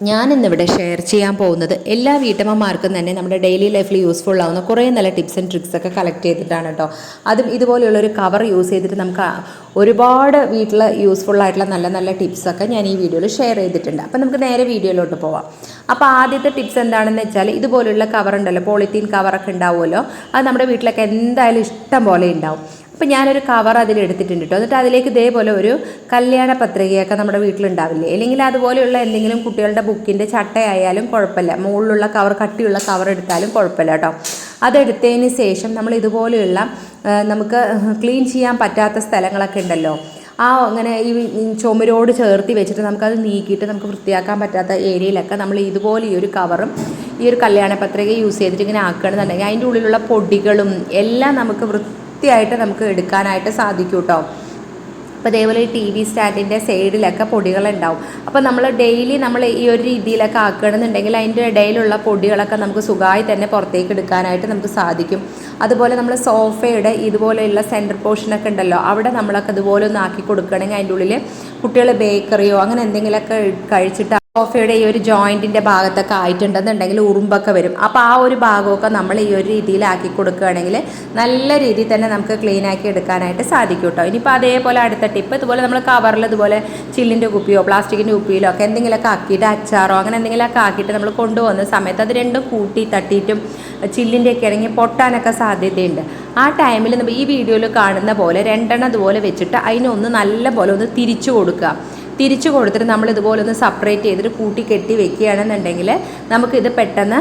ഞാൻ ഇന്നിവിടെ ഷെയർ ചെയ്യാൻ പോകുന്നത് എല്ലാ വീട്ടമ്മമാർക്കും തന്നെ നമ്മുടെ ഡെയിലി ലൈഫിൽ യൂസ്ഫുൾ ആവുന്ന കുറേ നല്ല ടിപ്സ് ആൻഡ് ട്രിക്സ് ഒക്കെ കളക്ട് ചെയ്തിട്ടാണ് കേട്ടോ അതും ഇതുപോലെയുള്ളൊരു കവർ യൂസ് ചെയ്തിട്ട് നമുക്ക് ഒരുപാട് വീട്ടിൽ യൂസ്ഫുൾ ആയിട്ടുള്ള നല്ല നല്ല ടിപ്സൊക്കെ ഞാൻ ഈ വീഡിയോയിൽ ഷെയർ ചെയ്തിട്ടുണ്ട്. അപ്പോൾ നമുക്ക് നേരെ വീഡിയോയിലോട്ട് പോവാം. അപ്പോൾ ആദ്യത്തെ ടിപ്സ് എന്താണെന്ന് വെച്ചാൽ ഇതുപോലുള്ള കവർ ഉണ്ടല്ലോ പോളിത്തീൻ കവറൊക്കെ ഉണ്ടാവുമല്ലോ. അത് നമ്മുടെ വീട്ടിലൊക്കെ എന്തായാലും ഇഷ്ടം പോലെ ഉണ്ടാവും. അപ്പോൾ ഞാനൊരു കവർ അതിലെടുത്തിട്ടുണ്ട് കേട്ടോ എന്നിട്ട് അതിലേക്ക് ഇതേപോലെ ഒരു കല്യാണ പത്രികയൊക്കെ നമ്മുടെ വീട്ടിലുണ്ടാവില്ലേ? അല്ലെങ്കിൽ അതുപോലെയുള്ള എന്തെങ്കിലും കുട്ടികളുടെ ബുക്കിന്റെ ചട്ടയായാലും കുഴപ്പമില്ല. മുകളിലുള്ള കവർ കട്ടിയുള്ള കവർ എടുത്താലും കുഴപ്പമില്ല കേട്ടോ അതെടുത്തതിന് ശേഷം നമ്മൾ ഇതുപോലെയുള്ള നമുക്ക് ക്ലീൻ ചെയ്യാൻ പറ്റാത്ത സ്ഥലങ്ങളൊക്കെ ഉണ്ടല്ലോ. ആ അങ്ങനെ ഈ ചുമരോട് ചേർത്തി വെച്ചിട്ട് നമുക്കത് നീക്കിയിട്ട് നമുക്ക് വൃത്തിയാക്കാൻ പറ്റാത്ത ഏരിയയിലൊക്കെ നമ്മൾ ഇതുപോലെ ഈ ഒരു കവറും ഈ ഒരു കല്യാണ പത്രിക യൂസ് ചെയ്തിട്ട് ഇങ്ങനെ ആക്കുകയാണെന്നുണ്ടെങ്കിൽ അതിന്റെ ഉള്ളിലുള്ള പൊടികളും എല്ലാം നമുക്ക് വൃത്തിയായിട്ട് നമുക്ക് എടുക്കാനായിട്ട് സാധിക്കും കേട്ടോ അപ്പോൾ അതേപോലെ ഈ ടി വി സ്റ്റാൻഡിന്റെ സൈഡിലൊക്കെ പൊടികളുണ്ടാവും. അപ്പോൾ നമ്മൾ ഡെയിലി നമ്മൾ ഈ ഒരു രീതിയിലൊക്കെ ആക്കുകയാണെന്നുണ്ടെങ്കിൽ അതിന്റെ ഇടയിലുള്ള പൊടികളൊക്കെ നമുക്ക് സുഖമായി തന്നെ പുറത്തേക്ക് എടുക്കാനായിട്ട് നമുക്ക് സാധിക്കും. അതുപോലെ നമ്മൾ സോഫയുടെ ഇതുപോലെയുള്ള സെന്റർ പോർഷനൊക്കെ ഉണ്ടല്ലോ അവിടെ നമ്മളൊക്കെ ഇതുപോലെ ഒന്ന് ആക്കി കൊടുക്കുകയാണെങ്കിൽ അതിന്റെ ഉള്ളിൽ കുട്ടികൾ ബേക്കറിയോ അങ്ങനെ എന്തെങ്കിലുമൊക്കെ കഴിച്ചിട്ട് സോഫയുടെ ഈ ഒരു ജോയിന്റിന്റെ ഭാഗത്തൊക്കെ ആയിട്ടുണ്ടെന്നുണ്ടെങ്കിൽ ഉറുമ്പൊക്കെ വരും. അപ്പോൾ ആ ഒരു ഭാഗമൊക്കെ നമ്മൾ ഈ ഒരു രീതിയിലാക്കി കൊടുക്കുകയാണെങ്കിൽ നല്ല രീതിയിൽ തന്നെ നമുക്ക് ക്ലീൻ ആക്കി എടുക്കാനായിട്ട് സാധിക്കും കേട്ടോ ഇനിയിപ്പോൾ അതേപോലെ അടുത്ത ടിപ്പ് ഇതുപോലെ നമ്മൾ കവറിൽ ഇതുപോലെ ചില്ലിന്റെ കുപ്പിയോ പ്ലാസ്റ്റിക്കിന്റെ കുപ്പിയിലോ ഒക്കെ എന്തെങ്കിലുമൊക്കെ ആക്കിയിട്ട് അച്ചാറോ അങ്ങനെ എന്തെങ്കിലുമൊക്കെ ആക്കിയിട്ട് നമ്മൾ കൊണ്ടുപോകുന്ന സമയത്ത് അത് രണ്ടും കൂട്ടി തട്ടിയിട്ടും ചില്ലിന്റെ ഒക്കെ ആണെങ്കിൽ പൊട്ടാനൊക്കെ സാധ്യതയുണ്ട്. ആ ടൈമിൽ നമ്മൾ ഈ വീഡിയോയിൽ കാണുന്ന പോലെ രണ്ടെണ്ണം അതുപോലെ വെച്ചിട്ട് അതിനൊന്ന് നല്ല പോലെ ഒന്ന് തിരിച്ചു കൊടുക്കുക. തിരിച്ചു കൊടുത്തിട്ട് നമ്മൾ ഇതുപോലെ ഒന്ന് സെപ്പറേറ്റ് ചെയ്തിട്ട് കൂട്ടി കെട്ടി വെക്കുകയാണെന്നുണ്ടെങ്കിൽ നമുക്കിത് പെട്ടെന്ന്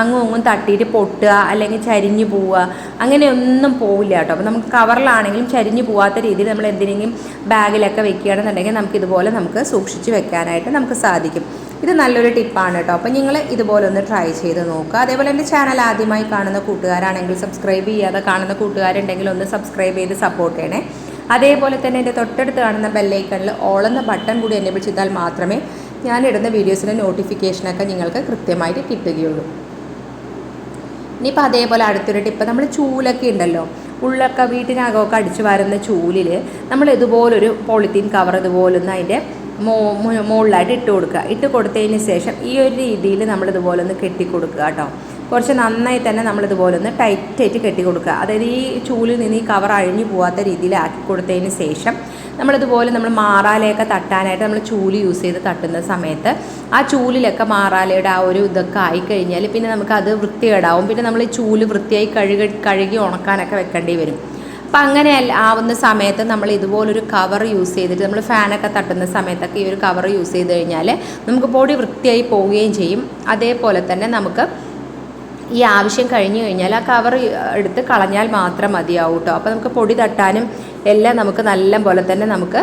അങ്ങും അങ്ങും തട്ടിയിട്ട് പൊട്ടുക അല്ലെങ്കിൽ ചരിഞ്ഞു പോവുക അങ്ങനെയൊന്നും പോവില്ല കേട്ടോ. അപ്പോൾ നമുക്ക് കവറിലാണെങ്കിലും ചരിഞ്ഞു പോവാത്ത രീതിയിൽ നമ്മൾ എന്തിനെങ്കിലും ബാഗിലൊക്കെ വെക്കുകയാണെന്നുണ്ടെങ്കിൽ നമുക്ക് ഇതുപോലെ നമുക്ക് സൂക്ഷിച്ച് വെക്കാനായിട്ട് നമുക്ക് സാധിക്കും. ഇത് നല്ലൊരു ടിപ്പാണ് കേട്ടോ. അപ്പോൾ നിങ്ങൾ ഇതുപോലെ ഒന്ന് ട്രൈ ചെയ്ത് നോക്കുക. അതേപോലെ എന്റെ ചാനൽ ആദ്യമായി കാണുന്ന കൂട്ടുകാരാണെങ്കിൽ സബ്സ്ക്രൈബ് ചെയ്യാതെ കാണുന്ന കൂട്ടുകാരുണ്ടെങ്കിൽ ഒന്ന് സബ്സ്ക്രൈബ് ചെയ്ത് സപ്പോർട്ട് ചെയ്യണേ. അതേപോലെ തന്നെ എന്റെ തൊട്ടടുത്ത് കാണുന്ന ബെല്ലൈക്കണിൽ ഓളെന്ന ബട്ടൺ കൂടി എന്നെ ചെയ്താൽ മാത്രമേ ഞാൻ ഞാനിടുന്ന വീഡിയോസിന്റെ നോട്ടിഫിക്കേഷനൊക്കെ നിങ്ങൾക്ക് കൃത്യമായിട്ട് കിട്ടുകയുള്ളൂ. ഇനിയിപ്പോൾ അതേപോലെ അടുത്തൊരു ടിപ്പ് നമ്മൾ ചൂലൊക്കെ ഉണ്ടല്ലോ ഉള്ളൊക്കെ വീട്ടിനകമൊക്കെ അടിച്ചു വരുന്ന ചൂലിൽ നമ്മൾ ഇതുപോലൊരു പോളിത്തീൻ കവർ ഇതുപോലൊന്ന് അതിന്റെ മോ മുകളിലായിട്ട് ഇട്ട് കൊടുക്കുക. ഇട്ട് കൊടുത്തതിന് ശേഷം ഈ ഒരു രീതിയിൽ നമ്മൾ ഇതുപോലെ ഒന്ന് കെട്ടി കൊടുക്കുക കേട്ടോ. കുറച്ച് നന്നായി തന്നെ നമ്മളിതുപോലെ ഒന്ന് ടൈറ്റായിട്ട് കെട്ടി കൊടുക്കുക അതായത് ഈ ചൂലിൽ നിന്ന് ഈ കവർ അഴിഞ്ഞു പോകാത്ത രീതിയിൽ ആക്കി കൊടുത്തതിന് ശേഷം നമ്മളിതുപോലെ നമ്മൾ മാറാലയൊക്കെ തട്ടാനായിട്ട് നമ്മൾ ചൂൽ യൂസ് ചെയ്ത് തട്ടുന്ന സമയത്ത് ആ ചൂലിലൊക്കെ മാറാലയുടെ ആ ഒരു ഇതൊക്കെ ആയിക്കഴിഞ്ഞാൽ പിന്നെ നമുക്കത് വൃത്തികേടാവും. പിന്നെ നമ്മൾ ഈ ചൂൽ വൃത്തിയായി കഴുകി കഴുകി ഉണക്കാനൊക്കെ വെക്കേണ്ടി വരും. അപ്പം അങ്ങനെ ആവുന്ന സമയത്ത് നമ്മൾ ഇതുപോലൊരു കവർ യൂസ് ചെയ്തിട്ട് നമ്മൾ ഫാനൊക്കെ തട്ടുന്ന സമയത്തൊക്കെ ഈ ഒരു കവർ യൂസ് ചെയ്ത് കഴിഞ്ഞാൽ നമുക്ക് ബോഡി വൃത്തിയായി പോവുകയും ചെയ്യും. അതേപോലെ തന്നെ നമുക്ക് ഈ ആവശ്യം കഴിഞ്ഞു കഴിഞ്ഞാൽ ആ കവർ എടുത്ത് കളഞ്ഞാൽ മാത്രം മതിയാവും കേട്ടോ അപ്പോൾ നമുക്ക് പൊടി തട്ടാനും എല്ലാം നമുക്ക് നല്ല പോലെ തന്നെ നമുക്ക്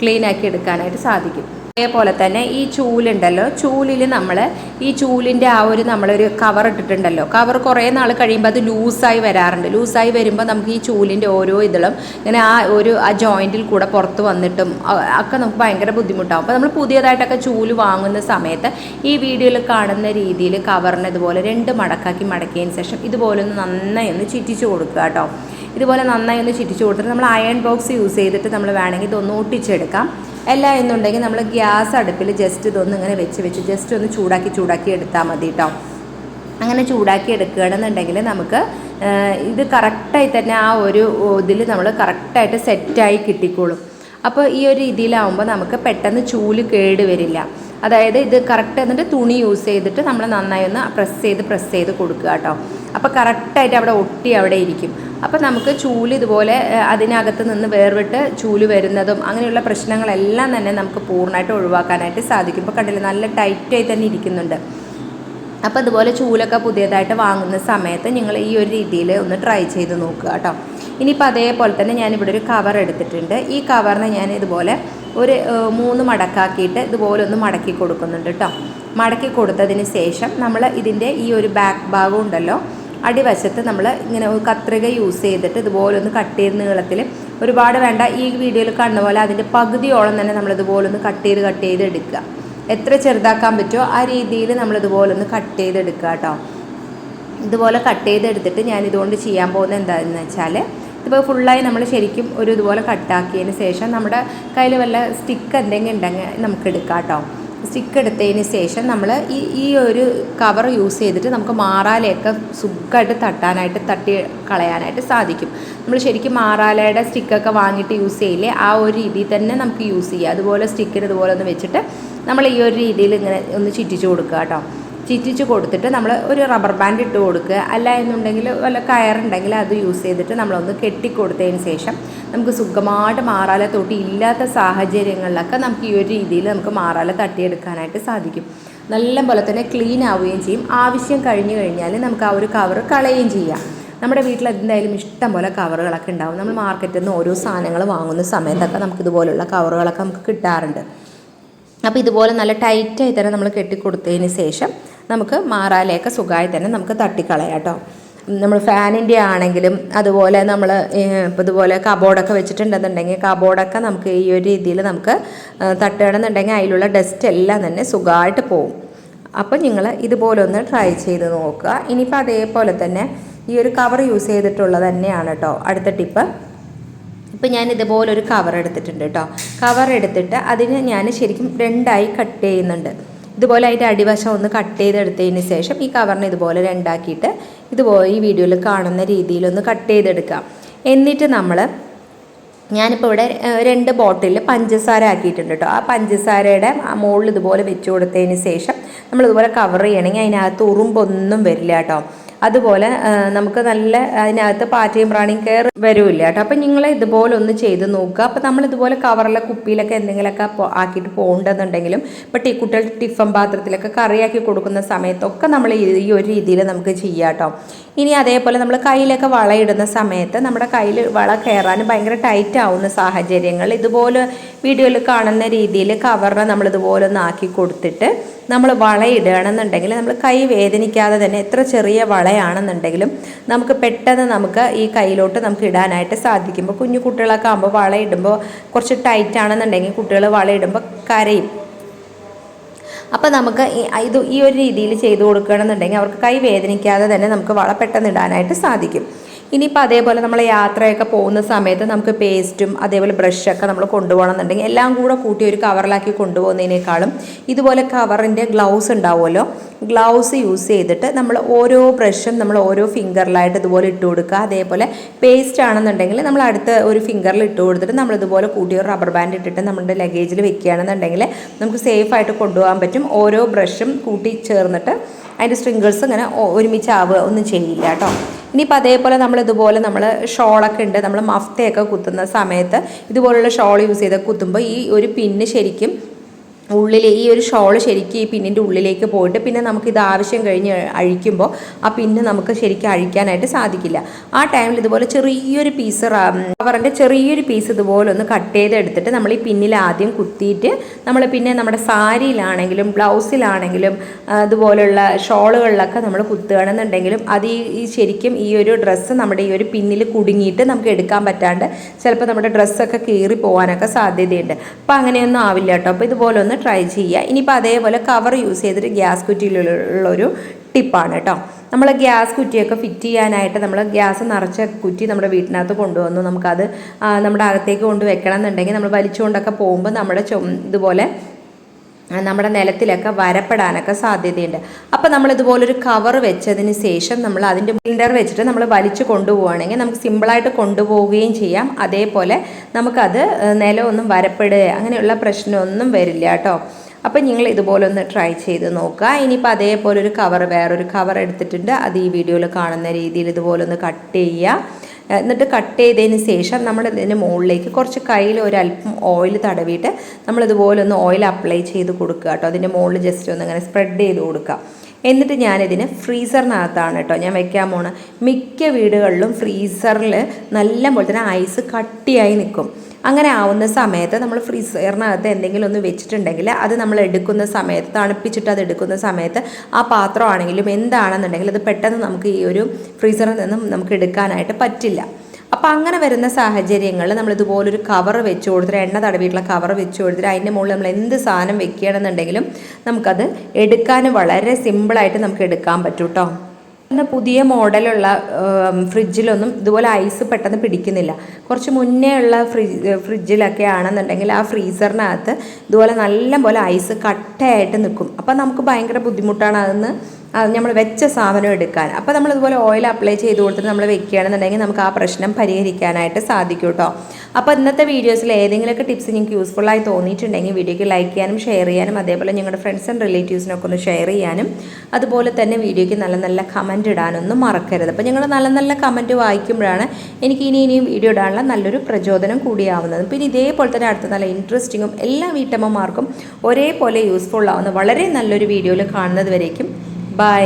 ക്ലീനാക്കി എടുക്കാനായിട്ട് സാധിക്കും. അതേപോലെ തന്നെ ഈ ചൂലുണ്ടല്ലോ ചൂലിൽ നമ്മൾ ഈ ചൂലിന്റെ ആ ഒരു നമ്മളൊരു കവർ ഇട്ടിട്ടുണ്ടല്ലോ. കവർ കുറേ നാൾ കഴിയുമ്പോൾ അത് ലൂസായി വരാറുണ്ട്. ലൂസായി വരുമ്പോൾ നമുക്ക് ഈ ചൂലിന്റെ ഓരോ ഇതിലും ഇങ്ങനെ ആ ഒരു ആ ജോയിന്റിൽ കൂടെ പുറത്ത് വന്നിട്ടും ഒക്കെ നമുക്ക് ഭയങ്കര ബുദ്ധിമുട്ടാകും അപ്പോൾ നമ്മൾ പുതിയതായിട്ടൊക്കെ ചൂൽ വാങ്ങുന്ന സമയത്ത് ഈ വീഡിയോയിൽ കാണുന്ന രീതിയിൽ കവറിന് ഇതുപോലെ രണ്ട് മടക്കാക്കി മടക്കിയതിന് ശേഷം ഇതുപോലെ ഒന്ന് നന്നായി ഒന്ന് ചിറ്റിച്ച് കൊടുക്കുക കേട്ടോ. ഇതുപോലെ നന്നായി ഒന്ന് ചിറ്റിച്ച് കൊടുത്തിട്ട് നമ്മൾ അയൺ ബോക്സ് യൂസ് ചെയ്തിട്ട് നമ്മൾ വേണമെങ്കിൽ ഇതൊന്ന് ഒട്ടിച്ചെടുക്കാം. അല്ല എന്നുണ്ടെങ്കിൽ നമ്മൾ ഗ്യാസ് അടുപ്പിൽ ജസ്റ്റ് ഇതൊന്ന് ഇങ്ങനെ വെച്ച് വെച്ച് ജസ്റ്റ് ഒന്ന് ചൂടാക്കി ചൂടാക്കി എടുത്താൽ മതി കേട്ടോ അങ്ങനെ ചൂടാക്കി എടുക്കുകയാണെന്നുണ്ടെങ്കിൽ നമുക്ക് ഇത് കറക്റ്റായി തന്നെ ആ ഒരു ഇതിൽ നമ്മൾ കറക്റ്റായിട്ട് സെറ്റായി കിട്ടിക്കോളും. അപ്പോൾ ഈ ഒരു രീതിയിലാവുമ്പോൾ നമുക്ക് പെട്ടെന്ന് ചൂൽ കേട് വരില്ല. അതായത് ഇത് കറക്റ്റ് എന്നിട്ട് തുണി യൂസ് ചെയ്തിട്ട് നമ്മൾ നന്നായി ഒന്ന് പ്രസ് ചെയ്ത് പ്രസ് ചെയ്ത് കൊടുക്കുക കേട്ടോ അപ്പോൾ കറക്റ്റായിട്ട് അവിടെ ഒട്ടി അവിടെ ഇരിക്കും. അപ്പോൾ നമുക്ക് ചൂൽ ഇതുപോലെ അതിനകത്ത് നിന്ന് വേർവിട്ട് ചൂൽ വരുന്നതും അങ്ങനെയുള്ള പ്രശ്നങ്ങളെല്ലാം തന്നെ നമുക്ക് പൂർണമായിട്ട് ഒഴിവാക്കാനായിട്ട് സാധിക്കും. ഇപ്പോൾ കണ്ടില്ല നല്ല ടൈറ്റായി തന്നെ ഇരിക്കുന്നുണ്ട്. അപ്പോൾ അതുപോലെ ചൂലൊക്കെ പുതിയതായിട്ട് വാങ്ങുന്ന സമയത്ത് നിങ്ങൾ ഈ ഒരു രീതിയിൽ ഒന്ന് ട്രൈ ചെയ്ത് നോക്കുക കേട്ടോ. ഇനിയിപ്പോൾ അതേപോലെ തന്നെ ഞാനിവിടെ ഒരു കവർ എടുത്തിട്ടുണ്ട്. ഈ കവറിനെ ഞാൻ ഇതുപോലെ ഒരു മൂന്ന് മടക്കാക്കിയിട്ട് ഇതുപോലെ ഒന്ന് മടക്കി കൊടുക്കുന്നുണ്ട് കേട്ടോ. മടക്കി കൊടുത്തതിന് ശേഷം നമ്മൾ ഇതിന്റെ ഈ ഒരു ബാക്ക് ഭാഗം ഉണ്ടല്ലോ അടിവശത്ത് നമ്മൾ ഇങ്ങനെ ഒരു കത്രിക യൂസ് ചെയ്തിട്ട് ഇതുപോലെ ഒന്ന് കട്ട് ചെയ്ത് നീളത്തിൽ ഒരുപാട് വേണ്ട ഈ വീഡിയോയിൽ കാണുന്ന പോലെ അതിന്റെ പകുതിയോളം തന്നെ നമ്മൾ ഇതുപോലെ ഒന്ന് കട്ട് ചെയ്ത് കട്ട് ചെയ്ത് എടുക്കുക. എത്ര ചെറുതാക്കാൻ പറ്റുമോ ആ രീതിയിൽ നമ്മൾ ഇതുപോലെ ഒന്ന് കട്ട് ചെയ്തെടുക്കുക കേട്ടോ. ഇതുപോലെ കട്ട് ചെയ്തെടുത്തിട്ട് ഞാൻ ഇതുകൊണ്ട് ചെയ്യാൻ പോകുന്നത് എന്താണെന്ന് വെച്ചാൽ ഇതിപ്പോൾ ഫുള്ളായി നമ്മൾ ശരിക്കും ഒരു ഇതുപോലെ കട്ടാക്കിയതിന് ശേഷം നമ്മുടെ കയ്യിൽ വല്ല സ്റ്റിക്ക് എന്തെങ്കിലും ഉണ്ടെങ്കിൽ നമുക്ക് എടുക്കാം കേട്ടോ. സ്റ്റിക്ക് എടുത്തതിന് ശേഷം നമ്മൾ ഈ ഈ ഒരു കവർ യൂസ് ചെയ്തിട്ട് നമുക്ക് മാറാലയൊക്കെ സുഖമായിട്ട് തട്ടാനായിട്ട് തട്ടി കളയാനായിട്ട് സാധിക്കും. നമ്മൾ ശരിക്കും മാറാലയുടെ സ്റ്റിക്കൊക്കെ വാങ്ങിയിട്ട് യൂസ് ചെയ്യില്ലേ ആ ഒരു രീതിയിൽ തന്നെ നമുക്ക് യൂസ് ചെയ്യാം. അതുപോലെ സ്റ്റിക്കിന് ഇതുപോലെ ഒന്ന് വെച്ചിട്ട് നമ്മൾ ഈ ഒരു രീതിയിൽ ഇങ്ങനെ ഒന്ന് ചുറ്റിച്ചു കൊടുക്കുക കേട്ടോ. ചുറ്റിച്ച് കൊടുത്തിട്ട് നമ്മൾ ഒരു റബ്ബർ ബാൻഡ് ഇട്ട് കൊടുക്കുക. അല്ല എന്നുണ്ടെങ്കിൽ വല്ല കയറുണ്ടെങ്കിൽ അത് യൂസ് ചെയ്തിട്ട് നമ്മളൊന്ന് കെട്ടിക്കൊടുത്തതിന് ശേഷം നമുക്ക് സുഖമായിട്ട് മാറാല തൊട്ടി ഇല്ലാത്ത സാഹചര്യങ്ങളിലൊക്കെ നമുക്ക് ഈ ഒരു രീതിയിൽ നമുക്ക് മാറാല തട്ടിയെടുക്കാനായിട്ട് സാധിക്കും. നല്ല പോലെ തന്നെ ക്ലീൻ ആവുകയും ചെയ്യും. ആവശ്യം കഴിഞ്ഞു കഴിഞ്ഞാൽ നമുക്ക് ആ ഒരു കവർ കളയുകയും ചെയ്യാം. നമ്മുടെ വീട്ടിൽ എന്തായാലും ഇഷ്ടം പോലെ കവറുകളൊക്കെ ഉണ്ടാവും. നമ്മൾ മാർക്കറ്റിൽ നിന്ന് ഓരോ സാധനങ്ങൾ വാങ്ങുന്ന സമയത്തൊക്കെ നമുക്ക് ഇതുപോലുള്ള കവറുകളൊക്കെ നമുക്ക് കിട്ടാറുണ്ട്. അപ്പോൾ ഇതുപോലെ നല്ല ടൈറ്റായി തന്നെ നമ്മൾ കെട്ടിക്കൊടുത്തതിന് ശേഷം നമുക്ക് മാറാലയൊക്കെ സുഖമായി തന്നെ നമുക്ക് തട്ടിക്കളയാം കേട്ടോ. നമ്മൾ ഫാനിന്റെ ആണെങ്കിലും അതുപോലെ നമ്മൾ ഇപ്പോൾ ഇതുപോലെ കബോർഡൊക്കെ വെച്ചിട്ടുണ്ടെന്നുണ്ടെങ്കിൽ കബോർഡൊക്കെ നമുക്ക് ഈ ഒരു രീതിയിൽ നമുക്ക് തട്ടുകയാണെന്നുണ്ടെങ്കിൽ അതിലുള്ള ഡസ്റ്റ് എല്ലാം തന്നെ സുഖമായിട്ട് പോകും അപ്പോൾ നിങ്ങൾ ഇതുപോലെ ഒന്ന് ട്രൈ ചെയ്ത് നോക്കുക. ഇനിയിപ്പോൾ അതേപോലെ തന്നെ ഈ ഒരു കവർ യൂസ് ചെയ്തിട്ടുള്ളത് തന്നെയാണ് കേട്ടോ. അടുത്ത ടിപ്പ് ഇപ്പം ഞാൻ ഇതുപോലൊരു കവർ എടുത്തിട്ടുണ്ട് കേട്ടോ. കവർ എടുത്തിട്ട് അതിന് ഞാൻ ശരിക്കും രണ്ടായി കട്ട് ചെയ്യുന്നുണ്ട്. ഇതുപോലെ അതിന്റെ അടിവശം ഒന്ന് കട്ട് ചെയ്തെടുത്തതിന് ശേഷം ഈ കവറിന് ഇതുപോലെ രണ്ടാക്കിയിട്ട് ഇതുപോലെ ഈ വീഡിയോയിൽ കാണുന്ന രീതിയിലൊന്ന് കട്ട് ചെയ്തെടുക്കാം എന്നിട്ട് നമ്മൾ ഞാനിപ്പോൾ ഇവിടെ രണ്ട് ബോട്ടിലിൽ പഞ്ചസാര ആക്കിയിട്ടുണ്ട് കേട്ടോ ആ പഞ്ചസാരയുടെ മുകളിൽ ഇതുപോലെ വെച്ച് കൊടുത്തതിന് ശേഷം നമ്മളിതുപോലെ കവർ ചെയ്യണമെങ്കിൽ അതിനകത്ത് ഉറുമ്പൊന്നും വരില്ല കേട്ടോ അതുപോലെ നമുക്ക് നല്ല അതിനകത്ത് പാറ്റയും പ്രാണിയും കയറി വരില്ല? കേട്ടോ അപ്പം നിങ്ങൾ ഇതുപോലെ ഒന്ന് ചെയ്ത് നോക്കുക. അപ്പം നമ്മൾ ഇതുപോലെ കവറിലെ കുപ്പിയിലൊക്കെ എന്തെങ്കിലുമൊക്കെ ആക്കിയിട്ട് പോകണ്ടെന്നുണ്ടെങ്കിലും ഇപ്പം ടീ കുട്ടികൾ ടിഫൻ പാത്രത്തിലൊക്കെ കറിയാക്കി കൊടുക്കുന്ന സമയത്തൊക്കെ നമ്മൾ ഈ ഒരു രീതിയിൽ നമുക്ക് ചെയ്യാം കേട്ടോ. ഇനി അതേപോലെ നമ്മൾ കയ്യിലൊക്കെ വളയിടുന്ന സമയത്ത് നമ്മുടെ കയ്യിൽ വള കയറാൻ ഭയങ്കര ടൈറ്റ് ആവുന്ന സാഹചര്യങ്ങൾ ഇതുപോലെ വീഡിയോയിൽ കാണുന്ന രീതിയിൽ കവറിനെ നമ്മൾ ഇതുപോലെ ഒന്ന് ആക്കി കൊടുത്തിട്ട് നമ്മൾ വളയിടുകയാണെന്നുണ്ടെങ്കിൽ നമ്മൾ കൈ വേദനിക്കാതെ തന്നെ എത്ര ചെറിയ വളയാണെന്നുണ്ടെങ്കിലും നമുക്ക് പെട്ടെന്ന് നമുക്ക് ഈ കയ്യിലോട്ട് നമുക്ക് ഇടാനായിട്ട് സാധിക്കും ഇപ്പോൾ കുഞ്ഞു കുട്ടികളൊക്കെ ആകുമ്പോൾ വളയിടുമ്പോൾ കുറച്ച് ടൈറ്റ് ആണെന്നുണ്ടെങ്കിൽ കുട്ടികൾ വളയിടുമ്പോൾ കരയും. അപ്പോൾ നമുക്ക് ഇത് ഈ ഒരു രീതിയിൽ ചെയ്തു കൊടുക്കുകയാണെന്നുണ്ടെങ്കിൽ അവർക്ക് കൈ വേദനിക്കാതെ തന്നെ നമുക്ക് വള പെട്ടെന്ന് ഇടാനായിട്ട് സാധിക്കും. ഇനിയിപ്പോൾ അതേപോലെ നമ്മൾ യാത്രയൊക്കെ പോകുന്ന സമയത്ത് നമുക്ക് പേസ്റ്റും അതേപോലെ ബ്രഷൊക്കെ നമ്മൾ കൊണ്ടുപോകണമെന്നുണ്ടെങ്കിൽ എല്ലാം കൂടെ കൂട്ടി ഒരു കവറിലാക്കി കൊണ്ടുപോകുന്നതിനേക്കാളും ഇതുപോലെ കവറിന്റെ ഗ്ലൗസ് ഉണ്ടാവുമല്ലോ. ഗ്ലൗസ് യൂസ് ചെയ്തിട്ട് നമ്മൾ ഓരോ ബ്രഷും നമ്മൾ ഓരോ ഫിംഗറിലായിട്ട് ഇതുപോലെ ഇട്ട് കൊടുക്കുക. അതേപോലെ പേസ്റ്റ് ആണെന്നുണ്ടെങ്കിൽ നമ്മൾ അടുത്ത ഒരു ഫിംഗറിൽ ഇട്ട് കൊടുത്തിട്ട് നമ്മൾ ഇതുപോലെ കൂട്ടി ഒരു റബ്ബർ ബാൻഡ് ഇട്ടിട്ട് നമ്മുടെ ലഗേജിൽ വെക്കുകയാണെന്നുണ്ടെങ്കിൽ നമുക്ക് സേഫായിട്ട് കൊണ്ടുപോകാൻ പറ്റും. ഓരോ ബ്രഷും കൂട്ടി ചേർന്നിട്ട് അതിന്റെ സ്ട്രിങ്കിൾസ് ഇങ്ങനെ ഒരുമിച്ച് ഒരുമിച്ചാവുക ഒന്നും ചെയ്യില്ല കേട്ടോ. ഇനിയിപ്പോൾ അതേപോലെ നമ്മൾ ഇതുപോലെ നമ്മൾ ഷോളൊക്കെ ഉണ്ട് നമ്മൾ മഫ്തയൊക്കെ കുത്തുന്ന സമയത്ത് ഇതുപോലുള്ള ഷോൾ യൂസ് ചെയ്ത് കുത്തുമ്പോൾ ഈ ഒരു പിന്ന് ശരിക്കും ഉള്ളിൽ ഈ ഒരു ഷോൾ ശരിക്കും ഈ പിന്നിന്റെ ഉള്ളിലേക്ക് പോയിട്ട് പിന്നെ നമുക്ക് ഇത് ആവശ്യം കഴിഞ്ഞ് അഴിക്കുമ്പോൾ ആ പിന്ന് നമുക്ക് ശരിക്കും അഴിക്കാനായിട്ട് സാധിക്കില്ല. ആ ടൈമിൽ ഇതുപോലെ ചെറിയൊരു പീസ് അവറിന്റെ ചെറിയൊരു പീസ് ഇതുപോലെ ഒന്ന് കട്ട് ചെയ്തെടുത്തിട്ട് നമ്മൾ ഈ പിന്നിൽ ആദ്യം കുത്തിയിട്ട് നമ്മൾ പിന്നെ നമ്മുടെ സാരിയിലാണെങ്കിലും ബ്ലൗസിലാണെങ്കിലും അതുപോലെയുള്ള ഷോളുകളിലൊക്കെ നമ്മൾ കുത്തുകയാണെന്നുണ്ടെങ്കിലും അത് ഈ ശരിക്കും ഈ ഒരു ഡ്രസ്സ് നമ്മുടെ ഈ ഒരു പിന്നിൽ കുടുങ്ങിയിട്ട് നമുക്ക് എടുക്കാൻ പറ്റാണ്ട് ചിലപ്പോൾ നമ്മുടെ ഡ്രസ്സൊക്കെ കീറി പോകാനൊക്കെ സാധ്യതയുണ്ട്. അപ്പോൾ അങ്ങനെയൊന്നും ആവില്ല കേട്ടോ. അപ്പോൾ ഇതുപോലെ ഒന്ന് ട്രൈ ചെയ്യുക. ഇനിയിപ്പോൾ അതേപോലെ കവർ യൂസ് ചെയ്തിട്ട് ഗ്യാസ് കുറ്റിയിലുള്ളൊരു ടിപ്പാണ് കേട്ടോ. നമ്മൾ ഗ്യാസ് കുറ്റിയൊക്കെ ഫിറ്റ് ചെയ്യാനായിട്ട് നമ്മൾ ഗ്യാസ് നിറച്ച കുറ്റി നമ്മുടെ വീട്ടിനകത്ത് കൊണ്ടുവന്നു നമുക്കത് നമ്മുടെ അകത്തേക്ക് കൊണ്ട് വെക്കണം എന്നുണ്ടെങ്കിൽ നമ്മൾ വലിച്ചുകൊണ്ടൊക്കെ പോകുമ്പോൾ നമ്മുടെ ചൊ ഇതുപോലെ നമ്മുടെ നിലത്തിലൊക്കെ വരപ്പെടാനൊക്കെ സാധ്യതയുണ്ട്. അപ്പോൾ നമ്മൾ ഇതുപോലൊരു കവർ വെച്ചതിന് ശേഷം നമ്മൾ അതിന്റെ ബിൽഡർ വെച്ചിട്ട് നമ്മൾ വലിച്ചു കൊണ്ടുപോവുകയാണെങ്കിൽ നമുക്ക് സിമ്പിളായിട്ട് കൊണ്ടുപോവുകയും ചെയ്യാം. അതേപോലെ നമുക്കത് നിലമൊന്നും വരപ്പെടുക അങ്ങനെയുള്ള പ്രശ്നമൊന്നും വരില്ല കേട്ടോ. അപ്പം നിങ്ങൾ ഇതുപോലെ ഒന്ന് ട്രൈ ചെയ്ത് നോക്കുക. ഇനിയിപ്പോൾ അതേപോലെ ഒരു കവർ വേറൊരു കവർ എടുത്തിട്ടുണ്ട്. അത് ഈ വീഡിയോയിൽ കാണുന്ന രീതിയിൽ ഇതുപോലെ ഒന്ന് കട്ട് ചെയ്യുക. എന്നിട്ട് കട്ട് ചെയ്തതിന് ശേഷം നമ്മൾ ഇതിന് മുകളിലേക്ക് കുറച്ച് കയ്യിൽ ഒരല്പം ഓയിൽ തടവിയിട്ട് നമ്മളിതുപോലെ ഒന്ന് ഓയിൽ അപ്ലൈ ചെയ്ത് കൊടുക്കുക കേട്ടോ. അതിന്റെ മുകളിൽ ജസ്റ്റ് ഒന്ന് ഇങ്ങനെ സ്പ്രെഡ് ചെയ്ത് കൊടുക്കുക. എന്നിട്ട് ഞാനിതിന് ഫ്രീസറിനകത്താണ് കേട്ടോ. ഞാൻ വെക്കാൻ പോണ മിക്ക വീടുകളിലും ഫ്രീസറിൽ നല്ല പോലെ തന്നെ ഐസ് കട്ടിയായി നിൽക്കും. അങ്ങനെ ആവുന്ന സമയത്ത് നമ്മൾ ഫ്രീസറിനകത്ത് എന്തെങ്കിലും ഒന്ന് വെച്ചിട്ടുണ്ടെങ്കിൽ അത് നമ്മൾ എടുക്കുന്ന സമയത്ത് തണുപ്പിച്ചിട്ട് അത് എടുക്കുന്ന സമയത്ത് ആ പാത്രമാണെങ്കിലും എന്താണെന്നുണ്ടെങ്കിൽ അത് പെട്ടെന്ന് നമുക്ക് ഈ ഒരു ഫ്രീസറിൽ നിന്നും നമുക്ക് എടുക്കാനായിട്ട് പറ്റില്ല. അപ്പോൾ അങ്ങനെ വരുന്ന സാഹചര്യങ്ങളിൽ നമ്മൾ ഇതുപോലൊരു കവർ വെച്ച് കൊടുത്തിട്ട് എണ്ണ തടവിയിട്ടുള്ള കവർ വെച്ച് കൊടുത്തിട്ട് അതിന്റെ മുകളിൽ നമ്മൾ എന്ത് സാധനം വെക്കുകയാണെന്നുണ്ടെങ്കിലും നമുക്കത് എടുക്കാൻ വളരെ സിമ്പിളായിട്ട് നമുക്ക് എടുക്കാൻ പറ്റും പിന്നെ പുതിയ മോഡലുള്ള ഫ്രിഡ്ജിലൊന്നും ഇതുപോലെ ഐസ് പെട്ടെന്ന് പിടിക്കുന്നില്ല. കുറച്ച് മുന്നേ ഉള്ള ഫ്രിഡ്ജ് ഫ്രിഡ്ജിലൊക്കെ ആണെന്നുണ്ടെങ്കിൽ ആ ഫ്രീസറിനകത്ത് ഇതുപോലെ നല്ല പോലെ ഐസ് കട്ടയായിട്ട് നിൽക്കും. അപ്പോൾ നമുക്ക് ഭയങ്കര ബുദ്ധിമുട്ടാണ് അതെന്ന് നമ്മൾ വെച്ച സാധനം എടുക്കാൻ. അപ്പോൾ നമ്മളിതുപോലെ ഓയിൽ അപ്ലൈ ചെയ്ത് കൊടുത്തിട്ട് നമ്മൾ വെക്കുകയാണെന്നുണ്ടെങ്കിൽ നമുക്ക് ആ പ്രശ്നം പരിഹരിക്കാനായിട്ട് സാധിക്കും കേട്ടോ അപ്പോൾ ഇന്നത്തെ വീഡിയോസിൽ ഏതെങ്കിലുമൊക്കെ ടിപ്സ് നിങ്ങൾക്ക് യൂസ്ഫുള്ളായി തോന്നിയിട്ടുണ്ടെങ്കിൽ വീഡിയോയ്ക്ക് ലൈക്ക് ചെയ്യാനും ഷെയർ ചെയ്യാനും അതേപോലെ ഞങ്ങളുടെ ഫ്രണ്ട്സ് ആൻഡ് റിലേറ്റീവ്സിനൊക്കെ ഒന്ന് ഷെയർ ചെയ്യാനും അതുപോലെ തന്നെ വീഡിയോയ്ക്ക് നല്ല നല്ല കമന്റ് ഇടാനൊന്നും മറക്കരുത്. അപ്പോൾ ഞങ്ങൾ നല്ല നല്ല കമന്റ് വായിക്കുമ്പോഴാണ് എനിക്ക് ഇനി ഇനിയും വീഡിയോ ഇടാനുള്ള നല്ലൊരു പ്രചോദനം കൂടിയാവുന്നത്. പിന്നെ ഇതേപോലെ തന്നെ അടുത്ത നല്ല ഇൻട്രസ്റ്റിങ്ങും എല്ലാ വീട്ടമ്മമാർക്കും ഒരേപോലെ യൂസ്ഫുള്ളാവുന്ന വളരെ നല്ലൊരു വീഡിയോയിൽ കാണുന്നത് വരേക്കും. ബൈ